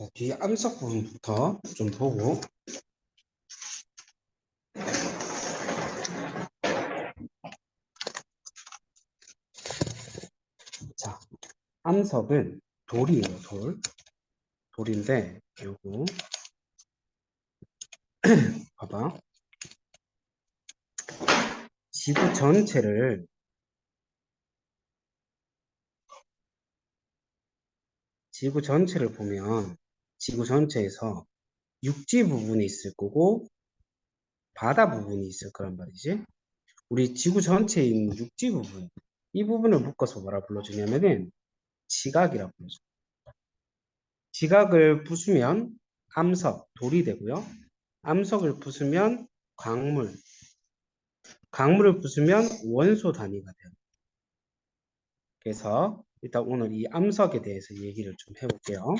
자, 뒤에 암석 부분부터 좀 보고 자, 암석은 돌이에요, 돌. 돌인데 요거 봐봐. 지구 전체를 지구 전체를 보면 지구 전체에서 육지 부분이 있을 거고 바다 부분이 있을 거란 말이지. 우리 지구 전체에 있는 육지 부분 이 부분을 묶어서 뭐라 불러주냐면은 지각이라고 불러줘. 지각을 부수면 암석, 돌이 되고요. 암석을 부수면 광물, 광물을 부수면 원소 단위가 돼요. 그래서 일단 오늘 이 암석에 대해서 얘기를 좀 해볼게요.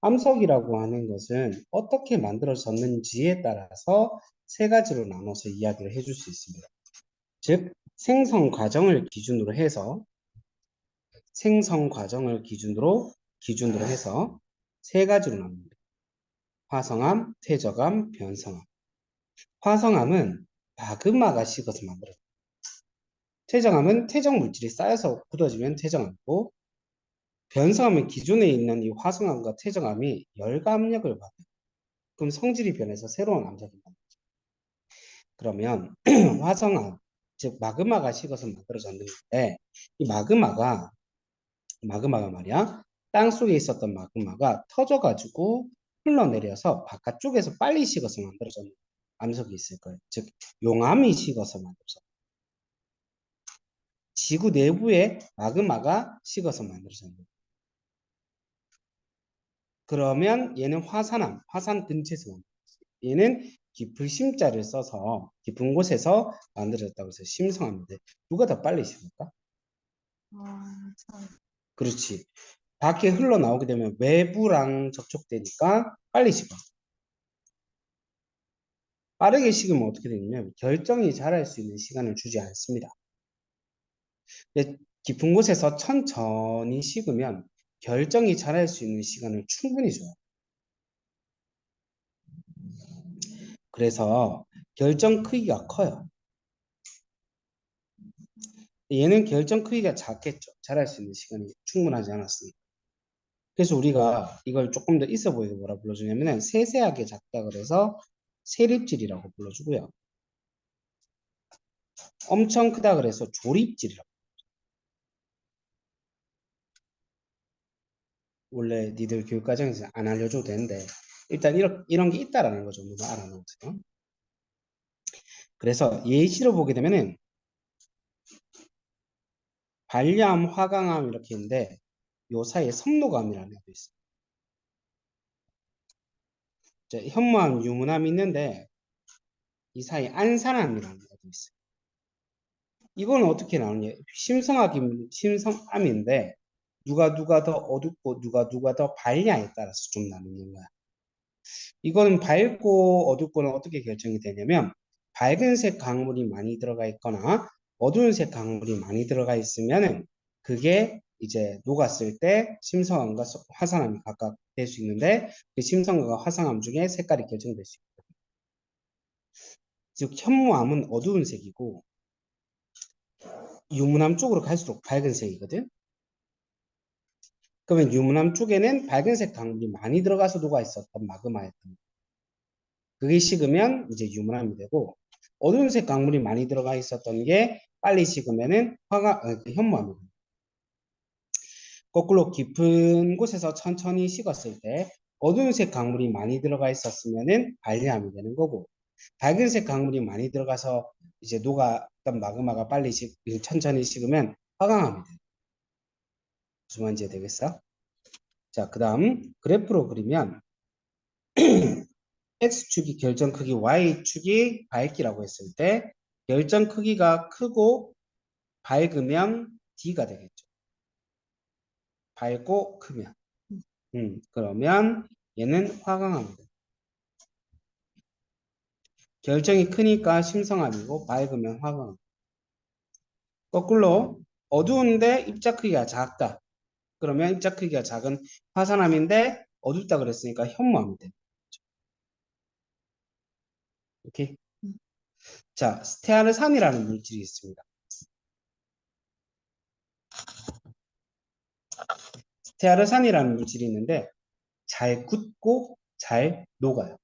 암석이라고 하는 것은 어떻게 만들어졌는지에 따라서 세 가지로 나눠서 이야기를 해줄 수 있습니다. 즉, 생성 과정을 기준으로 해서 생성 과정을 기준으로 기준으로 해서 세 가지로 나눕니다. 화성암, 퇴적암, 변성암. 화성암은 마그마가 식어서 만들어져요. 퇴적암은 퇴적 물질이 쌓여서 굳어지면 퇴적암이고 변성암은 기존에 있는 이 화성암과 퇴적암이 열과 압력을 받아요. 그럼 성질이 변해서 새로운 암석이 만들어져요. 그러면 화성암, 즉 마그마가 식어서 만들어졌는데 이 마그마가 마그마가 말이야 땅 속에 있었던 마그마가 터져가지고 흘러내려서 바깥쪽에서 빨리 식어서 만들어졌는 암석이 있을 거예요. 즉 용암이 식어서 만들어졌. 지구 내부에 마그마가 식어서 만들어졌는. 그러면 얘는 화산암, 화산 근처에서. 얘는 깊은 심자를 써서 깊은 곳에서 만들어졌다고 해서 심성암인데 누가 더 빨리 식을까? 아, 참. 그렇지. 밖에 흘러나오게 되면 외부랑 접촉되니까 빨리 식어. 빠르게 식으면 어떻게 되냐면 결정이 자랄 수 있는 시간을 주지 않습니다. 깊은 곳에서 천천히 식으면 결정이 자랄 수 있는 시간을 충분히 줘요. 그래서 결정 크기가 커요. 얘는 결정 크기가 작겠죠. 자랄 수 있는 시간이 충분하지 않았으니까. 그래서 우리가 이걸 조금 더 있어 보이게 뭐라 불러주냐면은 세세하게 작다 그래서 세립질이라고 불러주고요. 엄청 크다 그래서 조립질이라고. 원래 니들 교육과정에서 안 알려줘도 되는데 일단 이런, 이런 게 있다라는 거 정도 알아놓으세요. 그래서 예시로 보게 되면은 발암, 화강암 이렇게 있는데 요 사이에 섬노감이라는 애도 있어요. 자, 현무암, 유문암이 있는데 이 사이에 안산암이라는 애도 있어요. 이건 어떻게 나오냐? 심성암이, 심성암인데 누가 누가 더 어둡고 누가 누가 더 밝냐에 따라서 좀 나누는 거야. 이거는 밝고 어둡고는 어떻게 결정이 되냐면 밝은 색 강물이 많이 들어가 있거나 어두운 색 강물이 많이 들어가 있으면은 그게 이제 녹았을 때 심성암과 화산암이 각각 될 수 있는데 그 심성암과 화산암 중에 색깔이 결정될 수 있거든요. 즉 현무암은 어두운 색이고 유문암 쪽으로 갈수록 밝은 색이거든. 그러면 유문암 쪽에는 밝은색 강물이 많이 들어가서 녹아 있었던 마그마였던 그게 식으면 이제 유문암이 되고 어두운색 강물이 많이 들어가 있었던 게 빨리 식으면은 화가 어, 그 현무암이 됩니다. 거꾸로 깊은 곳에서 천천히 식었을 때 어두운색 강물이 많이 들어가 있었으면은 발리암이 되는 거고 밝은색 강물이 많이 들어가서 이제 녹았던 마그마가 빨리 식, 천천히 식으면 화강암이 돼요. 무슨 말인지 되겠어? 자, 그 다음 그래프로 그리면 X축이 결정 크기, Y축이 밝기라고 했을 때 결정 크기가 크고 밝으면 D가 되겠죠. 밝고 크면. 음, 그러면 얘는 화강암입니다. 결정이 크니까 심성암이고 밝으면 화강암. 거꾸로 어두운데 입자 크기가 작다. 그러면 입자 크기가 작은 화산암인데 어둡다 그랬으니까 현무암이 되는 거죠. 오케이? 음. 자, 스테아르산이라는 물질이 있습니다. 스테아르산이라는 물질이 있는데 잘 굳고 잘 녹아요.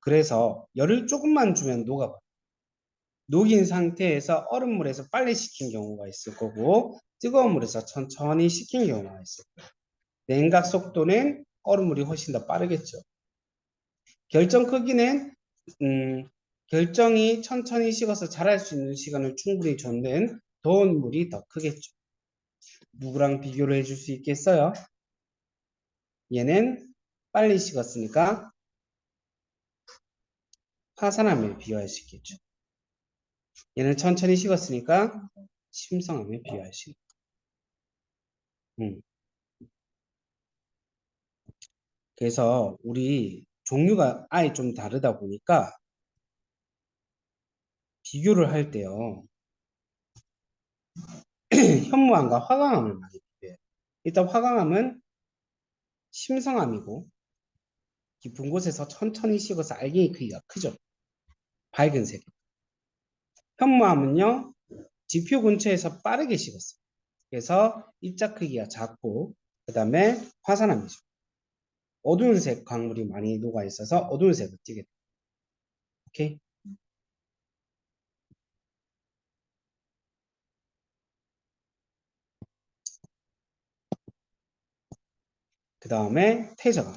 그래서 열을 조금만 주면 녹아버려요. 녹인 상태에서 얼음물에서 빨리 식힌 경우가 있을 거고 뜨거운 물에서 천천히 식힌 경우가 거예요. 냉각 속도는 얼음물이 훨씬 더 빠르겠죠. 결정 크기는 음, 결정이 천천히 식어서 자랄 수 있는 시간을 충분히 줬는 더운 물이 더 크겠죠. 누구랑 비교를 해줄 수 있겠어요? 얘는 빨리 식었으니까 화산암에 비교할 수 있겠죠. 얘는 천천히 식었으니까 심성암에 비교할 수 있고. 음. 그래서 우리 종류가 아예 좀 다르다 보니까 비교를 할 때요. 현무암과 화강암을 많이 비교해요. 일단 화강암은 심성암이고 깊은 곳에서 천천히 식어서 알갱이 크기가 크죠. 밝은 색. 현무암은요. 지표 근처에서 빠르게 식었어요. 그래서 입자 크기가 작고 그 다음에 화산암이죠. 어두운 색 광물이 많이 녹아 있어서 어두운 색을 띠게 돼요. 오케이? 그 다음에 퇴적암.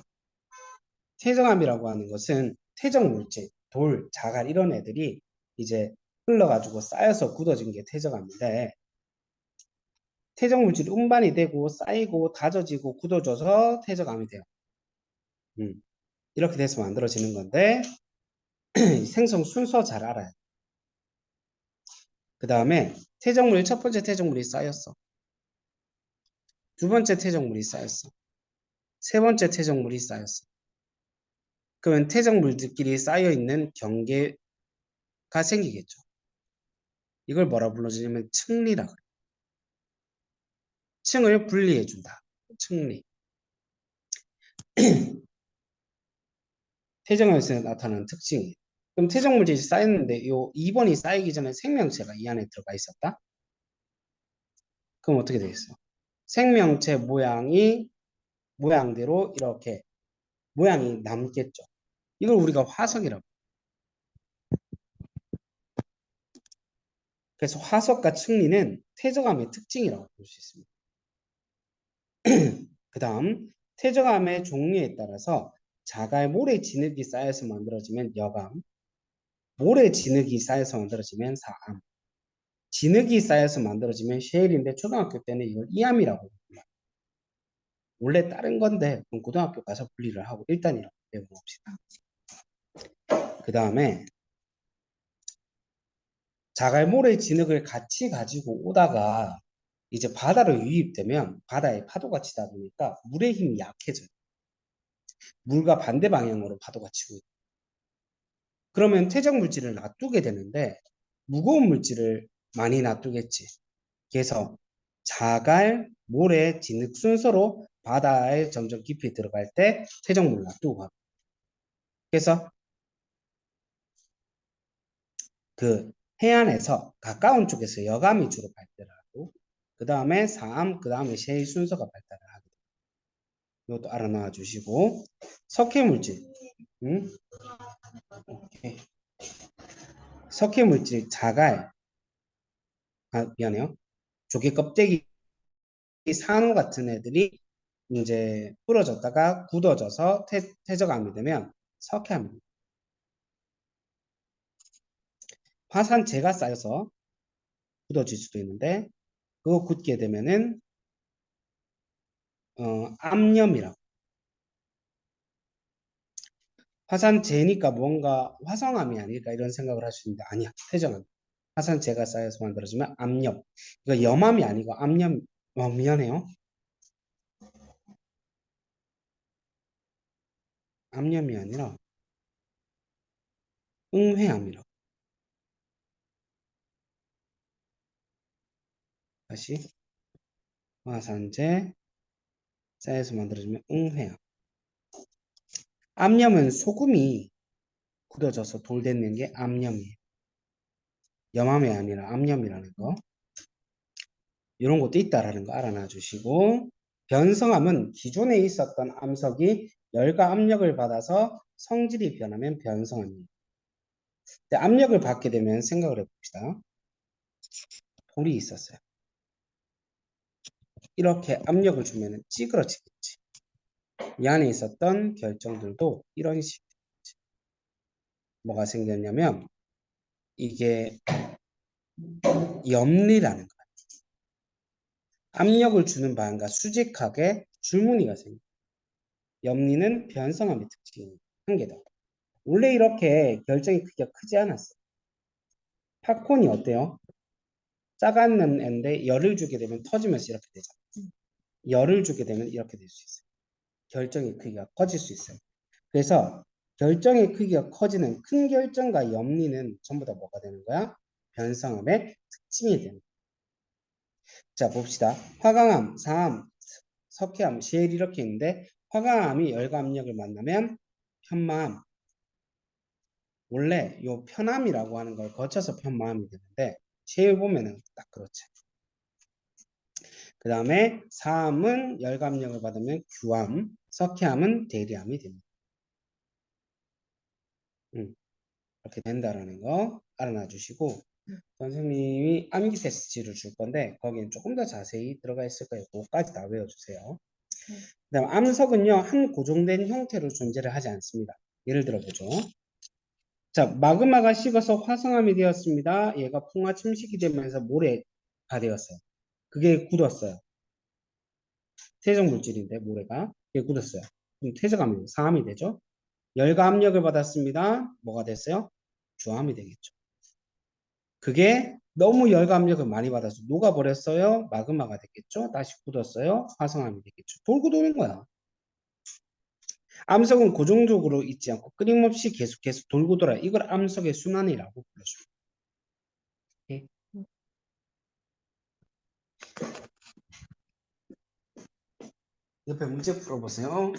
퇴적암이라고 하는 것은 퇴적 물질, 돌, 자갈 이런 애들이 이제 흘러가지고 쌓여서 굳어진 게 퇴적암인데 퇴적 물질이 운반이 되고 쌓이고 다져지고 굳어져서 퇴적암이 돼요. 음, 이렇게 돼서 만들어지는 건데 생성 순서 잘 알아요. 그 다음에 퇴적물 첫 번째 퇴적물이 쌓였어. 두 번째 퇴적물이 쌓였어. 세 번째 퇴적물이 쌓였어. 그러면 퇴적물들끼리 쌓여 있는 경계가 생기겠죠. 이걸 뭐라 불러주냐면 층리라 그래요. 층을 분리해 준다. 층리. 퇴적물에서 나타나는 특징이에요. 그럼 퇴적물질이 쌓였는데 요 2번이 쌓이기 전에 생명체가 이 안에 들어가 있었다. 그럼 어떻게 되겠어요? 생명체 모양이 모양대로 이렇게 모양이 남겠죠. 이걸 우리가 화석이라고. 그래서 화석과 층리는 퇴적암의 특징이라고 볼 수 있습니다. 그 다음 퇴적암의 종류에 따라서 자갈 모래 진흙이 쌓여서 만들어지면 여감, 모래 진흙이 쌓여서 만들어지면 사암, 진흙이 쌓여서 만들어지면 쉐일인데 초등학교 때는 이걸 이암이라고 불러요. 원래 다른 건데 그럼 고등학교 가서 분리를 하고 일단이라고 배워봅시다. 그 다음에 자갈 모래 진흙을 같이 가지고 오다가 이제 바다로 유입되면 바다에 파도가 치다 보니까 물의 힘이 약해져요. 물과 반대 방향으로 파도가 치고 있다. 그러면 퇴적 물질을 놔두게 되는데 무거운 물질을 많이 놔두겠지. 그래서 자갈, 모래, 진흙 순서로 바다에 점점 깊이 들어갈 때 퇴적물을 놔두고 가고. 그래서 그 해안에서 가까운 쪽에서 여감이 주로 발달을 그 다음에 사암, 그 다음에 셰일 순서가 발달을 하게 됩니다. 이것도 알아놔 주시고 석회물질 응? 오케이. 석회물질 자갈 아 미안해요 조개 껍데기 산호 같은 애들이 이제 부러졌다가 굳어져서 퇴, 퇴적암이 되면 석회암입니다. 화산재가 쌓여서 굳어질 수도 있는데 그거 굳게 되면은 어, 암염이라고. 화산재니까 뭔가 화성암이 아닐까 이런 생각을 할 수 있는데 아니야. 퇴적암. 화산재가 쌓여서 만들어지면 암염. 이거 염암이 아니고 암염 어, 미안해요. 암염이 아니라 응회암이라고 다시 화산재 쌓여서 만들어지면 응회암 암염은 소금이 굳어져서 돌 되는 게 암염이에요. 염암이 아니라 암염이라는 거. 이런 것도 있다라는 거 알아놔 주시고 변성암은 기존에 있었던 암석이 열과 압력을 받아서 성질이 변하면 변성암이에요. 압력을 받게 되면 생각을 해봅시다. 돌이 있었어요. 이렇게 압력을 주면 찌그러지겠지. 이 안에 있었던 결정들도 이런 식. 뭐가 생겼냐면 이게 염리라는 거야. 압력을 주는 바람과 수직하게 줄무늬가 생겨. 염리는 변성함의 특징이 한개 더. 원래 이렇게 결정이 크기가 크지 않았어. 팝콘이 어때요? 작았는 앤데 열을 주게 되면 터지면서 이렇게 되잖아. 열을 주게 되면 이렇게 될 수 있어요. 결정의 크기가 커질 수 있어요. 그래서 결정의 크기가 커지는 큰 결정과 염리는 전부 다 뭐가 되는 거야? 변성함의 특징이 되는 거야. 자 봅시다. 화강암, 사암, 석회암, 시엘 이렇게 있는데 화강암이 열과 압력을 만나면 편마암. 원래 요 편암이라고 하는 걸 거쳐서 편마암이 되는데 시엘 보면은 딱 그렇지. 그 다음에 사암은 압력을 받으면 규암, 석회암은 대리암이 됩니다. 음, 이렇게 된다라는 거 알아놔 주시고 선생님이 암기 테스트지를 줄 건데 거기는 조금 더 자세히 들어가 있을 거예요. 그거까지 다 외워주세요. 네. 그다음 암석은요 한 고정된 형태로 존재를 하지 않습니다. 예를 들어 보죠. 자 마그마가 식어서 화성암이 되었습니다. 얘가 풍화 침식이 되면서 모래가 되었어요. 그게 굳었어요. 퇴적 물질인데 모래가 그게 굳었어요. 그럼 퇴적암이 사암이 되죠. 열과 압력을 받았습니다. 뭐가 됐어요? 주암이 되겠죠. 그게 너무 열과 압력을 많이 받아서 녹아버렸어요. 마그마가 됐겠죠. 다시 굳었어요. 화성암이 되겠죠. 돌고 도는 거야. 암석은 고정적으로 있지 않고 끊임없이 계속해서 돌고 돌아. 이걸 암석의 순환이라고 불러줍니다. 오케이? 옆에 문제 풀어보세요.